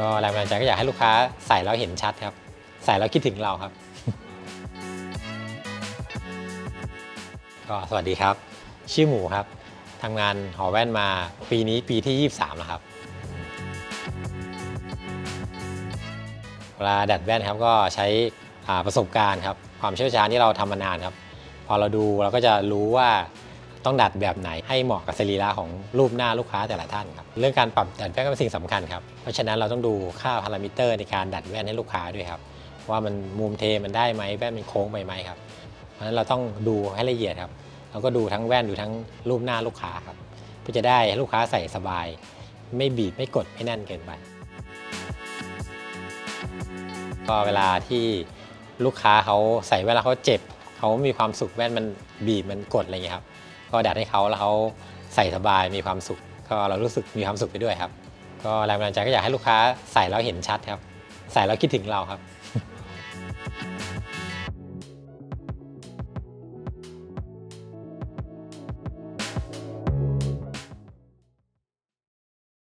ก็แรงบันดาลใจก็อยากให้ลูกค้าใส่แล้วเห็นชัดครับ ใส่แล้วคิดถึงเราครับ ก็สวัสดีครับ ชื่อหมูครับทำงานหอแว่นมาปีนี้ปีที่ 23 แล้วครับ เวลาดัดแว่นครับก็ใช้ประสบการณ์ครับ ความเชี่ยวชาญที่เราทำมานานครับ พอเราดูเราก็จะรู้ว่า ต้องดัดแบบไหนให้เหมาะกับสรีระของรูปหน้าลูกค้าแต่ละท่านครับเรื่องการปรับดัดแว่นก็เป็นสิ่งสำคัญครับเพราะฉะนั้นเราต้องดูค่าพารามิเตอร์ในการดัดแว่นให้ลูกค้าด้วยครับว่ามันมุมเทมันได้ไหมแว่นมันโค้งไปไหมครับเพราะฉะนั้นเราต้องดูให้ละเอียดครับเราก็ดูทั้งแว่นดูทั้งรูปหน้าลูกค้าครับเพื่อจะได้ให้ลูกค้าใส่สบาย ไม่บีบไม่กดไม่แน่นเกินไปก็เวลาที่ลูกค้าเขาใส่แว่นแล้วเขาเจ็บเขามีความสุขแว่นมันบีบมันกดอะไรอย่างเงี้ครับ ก็ดัดให้เขาแล้วเขาใส่สบายมีความสุข ก็เรารู้สึกมีความสุขไปด้วยครับ ก็แรงบันดาลใจก็อยากให้ลูกค้าใส่แล้วเห็นชัดครับ ใส่แล้วคิดถึงเราครับ